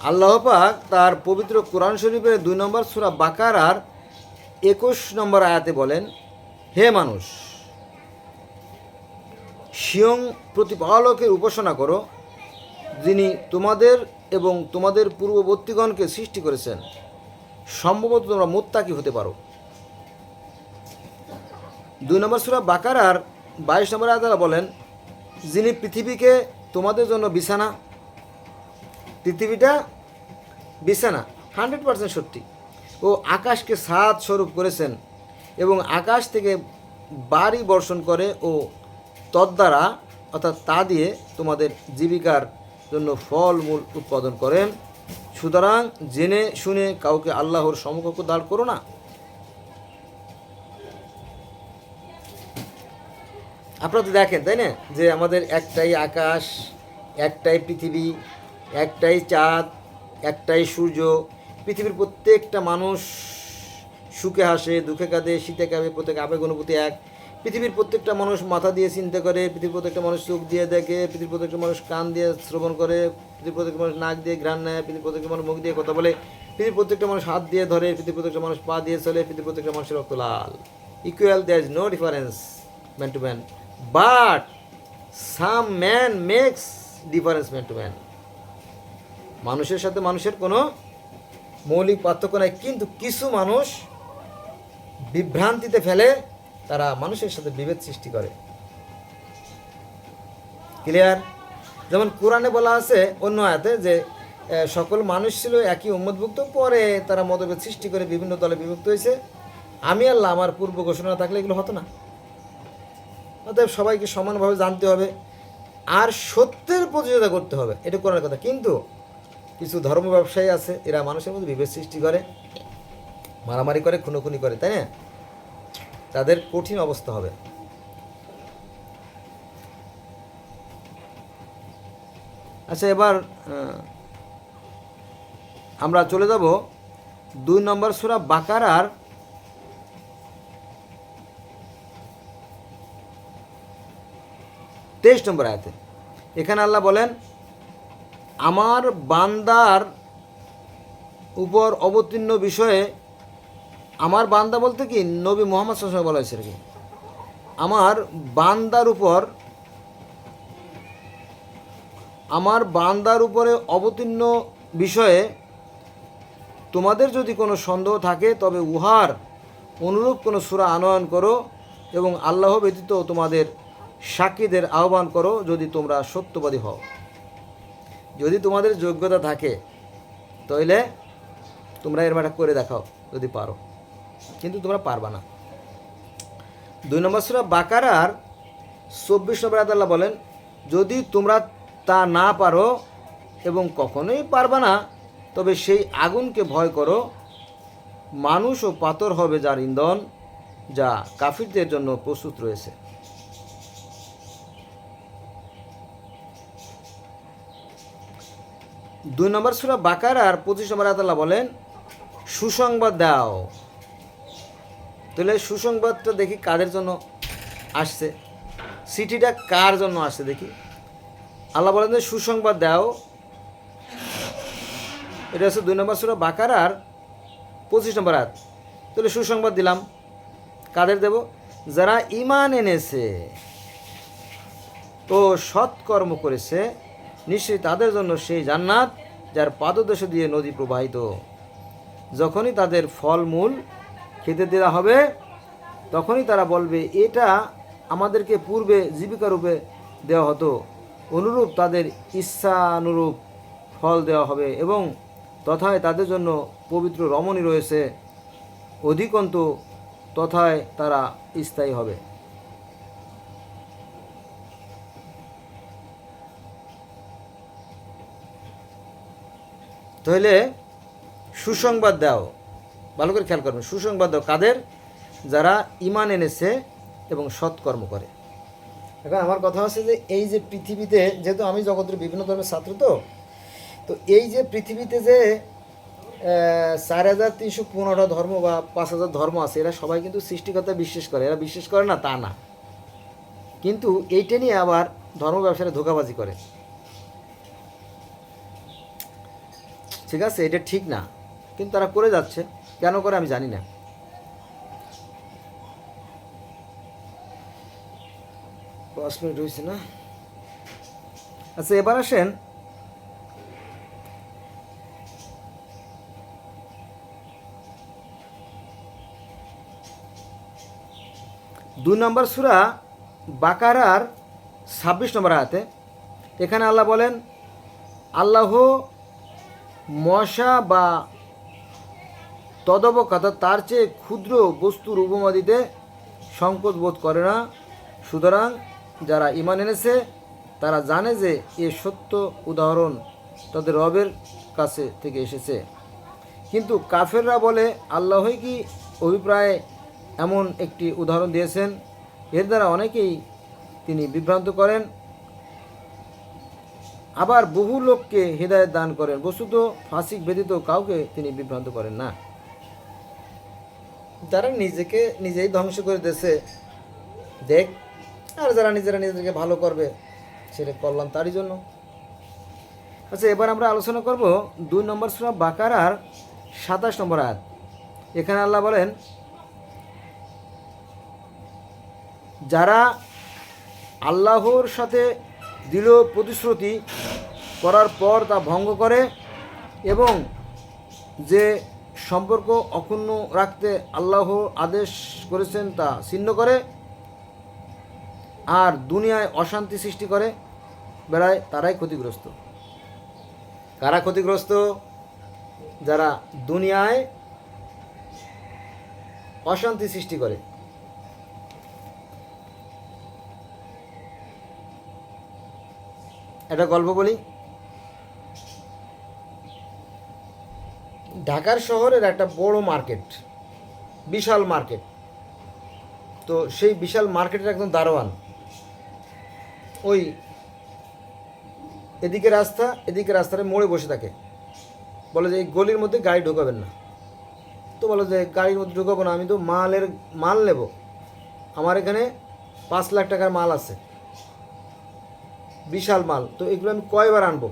আল্লাহ পাক তার পবিত্র কোরআন শরীফের দুই নম্বর সুরা বাকারার একুশ নম্বর আয়াতে বলেন, হে মানুষ, স্বয়ং প্রতিপালকের উপাসনা করো, যিনি তোমাদের এবং তোমাদের পূর্ববর্তীগণকে সৃষ্টি করেছেন। সম্ভবত তোমরা মোত্তাকি হতে পারো। দুই নম্বর সুরা বাকারার বাইশ নম্বর আয়াতারা বলেন, যিনি পৃথিবীকে তোমাদের জন্য বিছানা পৃথিবীটা বিছানা, হান্ড্রেড পার্সেন্ট সত্যি। ও আকাশকে সাত স্বরূপ করেছেন এবং আকাশ থেকে বাড়ি বর্ষণ করে ও তদ্বারা, অর্থাৎ তা দিয়ে তোমাদের জীবিকার জন্য ফল মূল উৎপাদন করেন। সুতরাং জেনে শুনে কাউকে আল্লাহর সমকক্ষ দাঁড় করো না। আপনারা তো দেখেন, তাই না? যে আমাদের একটাই আকাশ, একটাই পৃথিবী একটাই চাঁদ, একটাই সূর্য, পৃথিবীর প্রত্যেকটা মানুষ সুখে হাসে, দুঃখে কাঁদে, শীতে কাঁদে, প্রত্যেক আবেগ অনুভূতি এক। পৃথিবীর প্রত্যেকটা মানুষ মাথা দিয়ে চিন্তা করে, পৃথিবীর প্রত্যেকটা মানুষ চোখ দিয়ে দেখে, পৃথিবীর প্রত্যেকটা মানুষ কান দিয়ে শ্রবণ করে, পৃথিবীর প্রত্যেকটা মানুষ নাক দিয়ে ঘ্রাণ নেয়, পৃথিবীর প্রত্যেকটা মানুষ মুখ দিয়ে কথা বলে, পৃথিবীর প্রত্যেকটা মানুষ হাত দিয়ে ধরে, পৃথিবীর প্রত্যেকটা মানুষ পা দিয়ে চলে, পৃথিবীর প্রত্যেকটা মানুষের রক্ত লাল। Equal there is no difference man to man but some man makes difference man to man মানুষের সাথে মানুষের কোনো মৌলিক পার্থক্য নাই, কিন্তু কিছু মানুষ বিভ্রান্তিতে ফেলে তারা মানুষের সাথে বিভেদ সৃষ্টি করে। ক্লিয়ার যেমন কোরআনে বলা আছে অন্য আয়াতে যে সকল মানুষ ছিল একই উম্মতভুক্ত, পরে তারা মতভেদ সৃষ্টি করে বিভিন্ন দলে বিভক্ত হয়েছে। আমি আল্লাহ আমার পূর্ব ঘোষণা থাকলে এগুলো হতো না। অতএব সবাইকে সমানভাবে জানতে হবে। আর সত্যের প্রতিযোগিতা করতে হবে, এটা করার কথা। কিন্তু কিছু ধর্ম ব্যবসায়ী আছে, এরা মানুষের মধ্যে বিভেদ সৃষ্টি করে, মারামারি করে, খুনোখুনি করে, তাই না? তাদের কঠিন অবস্থা হবে। আচ্ছা এবার আমরা চলে যাব দুই নম্বর সুরা বাকারার তেইশ নম্বর আয়াতে। এখানে আল্লাহ বলেন আমার বান্দার উপর অবতীর্ণ বিষয়ে, আমার বান্দা বলতে কি? নবী মোহাম্মদ সাল্লাল্লাহু বলা হয়েছে আর কি আমার বান্দার উপর, আমার বান্দার উপরে অবতীর্ণ বিষয়ে তোমাদের যদি কোনো সন্দেহ থাকে, তবে উহার অনুরূপ কোনো সূরা আনয়ন করো এবং আল্লাহ ব্যতীত তোমাদের সাক্ষীদের আহ্বান করো যদি তোমরা সত্যবাদী হও। যদি তোমাদের যোগ্যতা থাকে তাহলে তোমরা এর একটা করে দেখাও, যদি পারো। কিন্তু তোমরা পারবা না। দুই নম্বর সুরা বাকারার চব্বিশ নম্বর আদাল্লাহ বলেন, যদি তোমরা তা না পারো এবং কখনোই পারবা না, তবে সেই আগুনকে ভয় করো। মানুষ ও পাথর হবে যার ইন্ধন যা কাফিরদের জন্য প্রস্তুত রয়েছে। দুই নম্বর সুরা বাকার আর পঁচিশ নম্বর আতাল্লাহ বলেন, সুসংবাদ দাও। তাহলে সুসংবাদটা দেখি কাদের জন্য আসছে, সিটিটা কার জন্য আসছে দেখি। আল্লাহ বলেন যে সুসংবাদ দাও। এটা হচ্ছে দুই নম্বর সুরা বাকার আর পঁচিশ নম্বর আয়াত। তাহলে সুসংবাদ দিলাম, কাদের দেব? যারা ইমান এনেছে ও সৎকর্ম করেছে নিশ্চয়ই তাদের জন্য সেই জান্নাত যার পাদদেশে দিয়ে নদী প্রবাহিত। যখনই তাদের ফলমূল খেতে দেওয়া হবে, তখনই তারা বলবে, এটা আমাদেরকে পূর্বে জীবিকা রূপে দেওয়া হতো। অনুরূপ তাদের ইচ্ছানুরূপ ফল দেওয়া হবে এবং তথায় তাদের জন্য পবিত্র রমণী রয়েছে। অধিকন্ত তথায় তারা স্থায়ী হবে। তাহলে সুসংবাদ দাও। ভালো করে খেয়াল করবেন সুসংবাদ দাও কাদের? যারা ইমান এনেছে এবং সৎকর্ম করে। এখন আমার কথা হচ্ছে যে এই যে পৃথিবীতে যেহেতু আমি জগতের বিভিন্ন ধর্মের ছাত্র তো তো এই যে পৃথিবীতে যে চার হাজার তিনশো পনেরোটা ধর্ম বা পাঁচ হাজার ধর্ম আছে, এরা সবাই কিন্তু সৃষ্টিকর্তা বিশ্বাস করে। এরা বিশ্বাস করে না, তা না। কিন্তু এইটা নিয়ে আবার ধর্ম ব্যবসায়ীরা ধোকাবাজি করে। ঠিক আছে, এটা ঠিক না। কিন্তু তারা করে যাচ্ছে। কেন করে আমি জানি না। মিনিট হয়েছে না? আচ্ছা এবার আসেন। দুই নম্বর সুরা বাকারার ছাব্বিশ নম্বর আয়াতে। এখানে আল্লাহ বলেন, আল্লাহ মশা বা তদবকাত তার চেয়ে ক্ষুদ্র বস্তুর উপমা দিতে সংকোচ বোধ করে না। সুতরাং যারা ইমান এনেছে, তারা জানে যে এ সত্য উদাহরণ তাদের রবের কাছে থেকে এসেছে। কিন্তু কাফেররা বলে, আল্লাহই কি অভিপ্রায়ে এমন একটি উদাহরণ দিয়েছেন? এর দ্বারা অনেকেই তিনি বিভ্রান্ত করেন। আবার বহু লোককে হৃদায়ত দান করেন। বস্তুত ফাসিক ব্যতীত কাউকে তিনি বিভ্রান্ত করেন না। তারা নিজেকে নিজেই ধ্বংস করে দেশে দেখ, আর যারা নিজেরা নিজেদেরকে ভালো করবে, সেটা করলাম তারই জন্য। আচ্ছা এবার আমরা আলোচনা করব দুই নম্বর সুরা বাকারার সাতাশ নম্বর আয়াত। এখানে আল্লাহ বলেন, যারা আল্লাহর সাথে দৃঢ় প্রতিশ্রুতি করার পর তা ভঙ্গ করে এবং যে সম্পর্ক অক্ষুণ্ণ রাখতে আল্লাহ আদেশ করেছেন তা ছিন্ন করে আর দুনিয়ায় অশান্তি সৃষ্টি করে বেড়ায় তারাই ক্ষতিগ্রস্ত। কারা ক্ষতিগ্রস্ত? যারা দুনিয়ায় অশান্তি সৃষ্টি করে। একটা গল্প বলি? ঢাকার শহরের একটা বড় মার্কেট, বিশাল মার্কেট। তো সেই বিশাল মার্কেটের একদম দারোয়ান, ওই এদিকে রাস্তা, এদিকে রাস্তার মোড়ে বসে থাকে। বলে যে, এই গলির মধ্যে গাড়ি ঢোকাবেন না। তো বলো যে, গাড়ির মধ্যে ঢুকাবো না, আমি তো মালের, মাল নেব। আমার এখানে পাঁচ লাখ টাকার মাল আছে। বিশাল মাল। তো এগুলো আমি কয়বার আনব?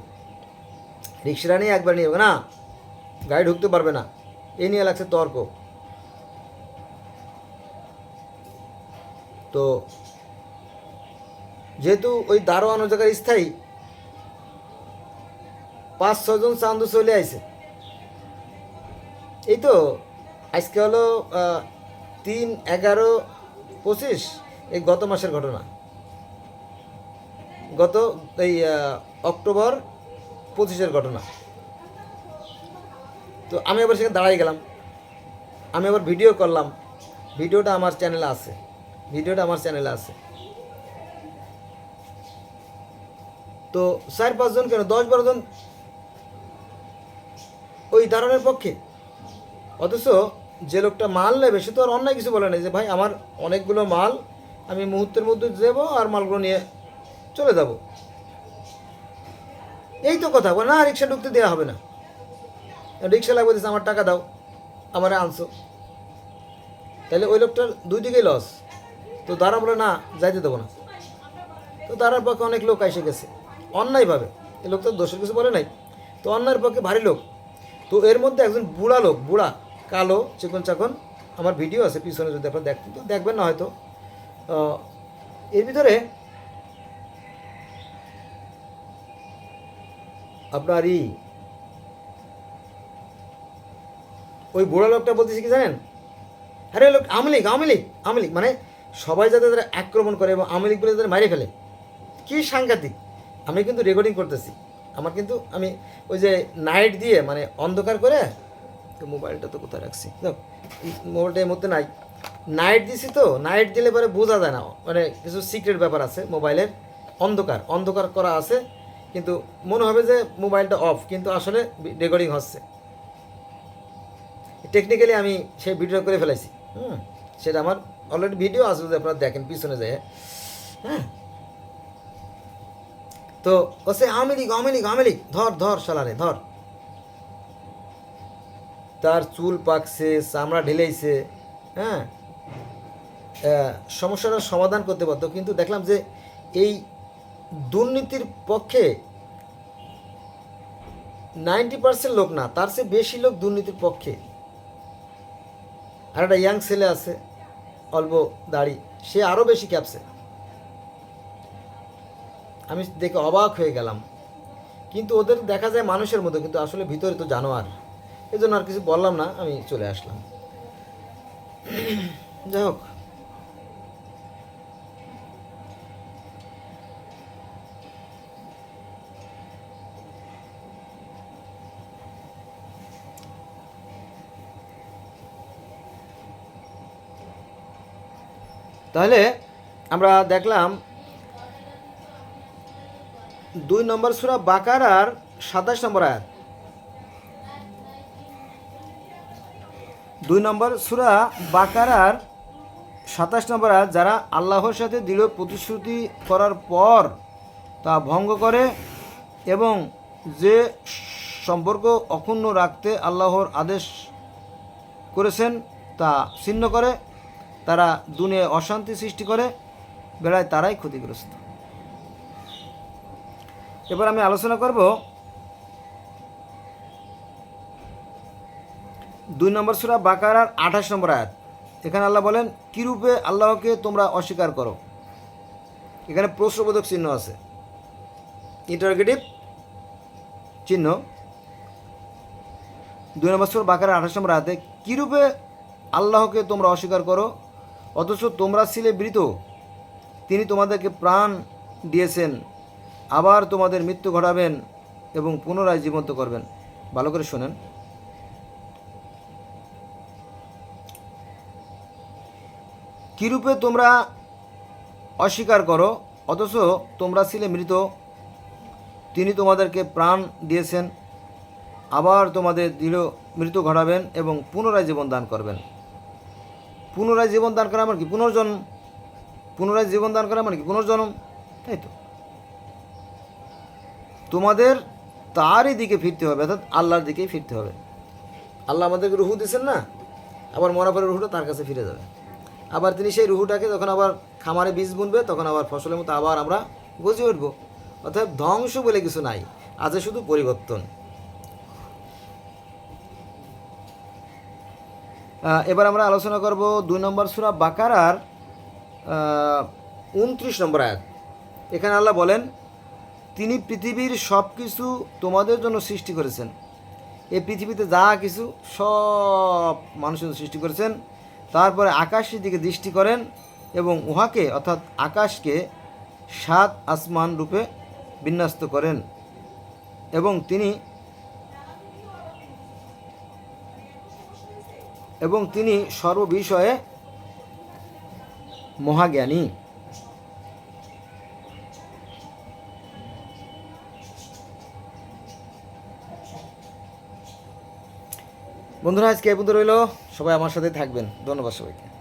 রিক্সাটা নিয়ে একবার নিয়ে না, গাড়ি ঢুকতে পারবে না। এ নিয়ে লাগছে তর্ক। তো যেহেতু ওই দারোয়ান ও জায়গায় স্থায়ী, পাঁচ ছজন চান্দু চলে আইছে। এই তো, আজকে হলো তিন, এগারো, পঁচিশ, এই গত মাসের ঘটনা। গত এই অক্টোবর পঁচিশের ঘটনা। তো আমি আবার সেখানে দাঁড়াই গেলাম। আমি আবার ভিডিও করলাম। ভিডিওটা আমার চ্যানেলে আছে। ভিডিওটা আমার চ্যানেলে আছে। তো চার পাঁচজন কেন? দশ বারো জন ওই দারণের পক্ষে। অথচ যে লোকটা মাল নেবে, সে তো আর অন্যায় কিছু বলে না যে, ভাই, আমার অনেকগুলো মাল আমি মুহূর্তের মধ্যে দেবো আর মালগুলো নিয়ে চলে যাব। এই তো কথা না, রিক্সা ঢুকতে দেওয়া হবে না। রিক্সা লাগবে আমার টাকা দাও, আমারে আনছো। তাহলে ওই লোকটার দুই দিকেই লস তো তারা বলে, না, যাইতে দেবো না। তো তারার পক্ষে অনেক লোক এসে গেছে, অন্যায়ভাবে। এই লোক তো দোষের কিছু বলে নাই। তো অন্যায়ের পক্ষে ভারী লোক। তো এর মধ্যে একজন বুড়া লোক, বুড়া, কালো, চিকন চাকন, আমার ভিডিও আছে, পিছনে যদি আপনারা দেখতেন তো দেখবেন না হয়তো। এর ভিতরে আপনার ই ওই বুড়ো লোকটা বলতেছে কি জানেন? আরে লোক লীগ, আওয়ামী লীগ মানে সবাই যাতে তারা আক্রমণ করে এবং আওয়ামী লীগ বলে তাদের মারে ফেলে। কী সাংঘাতিক। আমি কিন্তু রেকর্ডিং করতেছি। আমার কিন্তু, আমি ওই যে নাইট দিয়ে মানে অন্ধকার করে, তো মোবাইলটা তো কোথায় রাখছি? দেখ মোবাইলটা এর মধ্যে নাই। নাইট দিছি তো নাইট দিলে পরে বোঝা যায় না। মানে কিছু সিক্রেট ব্যাপার আছে মোবাইলের অন্ধকার অন্ধকার করা আছে। কিন্তু মনে হবে যে মোবাইলটা অফ কিন্তু আসলে রেকর্ডিং হচ্ছে। টেকনিক্যালি আমি সেই ভিডিও করে ফেলাইছি। হুম, সেটা আমার অলরেডি ভিডিও আছে, যদি আপনারা দেখেন পিছনে যায়। হ্যাঁ। তো কসে আওয়ামী লীগ আওয়ামী ধর ধর শালারে, ধর। তার চুল পাকছে, চামড়া ঢেলেইছে হ্যাঁ। সমস্যাটার সমাধান করতে পারতো, কিন্তু দেখলাম যে এই দুর্নীতির পক্ষে নাইনটি পার্সেন্ট লোক না, তার চেয়ে বেশি লোক দুর্নীতির পক্ষে। আর একটা ইয়াং ছেলে আছে, অল্প দাড়ি, সে আরও বেশি ক্যাপসে আমি দেখে অবাক হয়ে গেলাম। কিন্তু ওদের দেখা যায় মানুষের মতো, কিন্তু আসলে ভিতরে তো জানোয়ার। এই জন্য আর কিছু বললাম না, আমি চলে আসলাম। যাই হোক। তাহলে আমরা দেখলাম দুই নম্বর সুরা বাকারার সাতাশ নম্বর আয়াত। দুই নম্বর সুরা বাকারার সাতাশ নম্বর আয়াত, যারা আল্লাহর সাথে দৃঢ় প্রতিশ্রুতি করার পর তা ভঙ্গ করে এবং যে সম্পর্ক অক্ষুণ্ণ রাখতে আল্লাহর আদেশ করেছেন তা ছিন্ন করে তারা দুনিয়ায় অশান্তি সৃষ্টি করে, বেড়ায় তারাই ক্ষতিগ্রস্ত। এবার আমি আলোচনা করব দুই নম্বর সুরা বাকারার আঠাশ নম্বর আয়াত। এখানে আল্লাহ বলেন কীরূপে আল্লাহকে তোমরা অস্বীকার করো? এখানে প্রশ্নবোধক চিহ্ন আছে। ইন্টারগেটিভ চিহ্ন। দুই নম্বর সুরা বাকারার আঠাশ নম্বর আয়াতে কীরূপে আল্লাহকে তোমরা অস্বীকার করো? অথচ তোমরা ছিলে মৃত। তিনি তোমাদেরকে প্রাণ দিয়েছেন, আবার তোমাদের মৃত্যু ঘটাবেন এবং পুনরায় জীবন্ত করবেন। ভালো করে শোনেন। কিরূপে তোমরা অস্বীকার করো? অথচ তোমরা ছিলে মৃত। তিনি তোমাদেরকে প্রাণ দিয়েছেন, আবার তোমাদের দৃঢ় মৃত্যু ঘটাবেন এবং পুনরায় জীবন দান করবেন। পুনরায় জীবন দান করা মানে কি? পুনর্জন্ম। পুনরায় জীবন দান করা মানে কি? পুনর্জন্ম। তাই তো? তোমাদের তারই দিকে ফিরতে হবে, অর্থাৎ আল্লাহর দিকেই ফিরতে হবে। আল্লাহ আমাদেরকে রুহু দিয়েছেন না? আবার মরা পরে রুহুটা তার কাছে ফিরে যাবে। আবার তিনি সেই রুহুটাকে যখন আবার খামারে বীজ বুনবে, তখন আবার ফসলের মতো আবার আমরা গজে উঠবো। অর্থাৎ ধ্বংস বলে কিছু নাই। আজ শুধু পরিবর্তন। এবার আমরা আলোচনা করব দুই নম্বর সুরা বাকারার উনত্রিশ নম্বর আয়াত। এখানে আল্লাহ বলেন, তিনি পৃথিবীর সব কিছু তোমাদের জন্য সৃষ্টি করেছেন। এই পৃথিবীতে যা কিছু সব মানুষের সৃষ্টি করেছেন। তারপরে আকাশের দিকে দৃষ্টি করেন এবং উহাকে, অর্থাৎ আকাশকে সাত আসমান রূপে বিন্যস্ত করেন। এবং তিনি এবং তিনি সর্ববিষয়ে মহাজ্ঞানী। বন্ধুরা, আজকে এই পর্যন্ত রইল। সবাই আমার সাথে থাকবেন। ধন্যবাদ সবাইকে।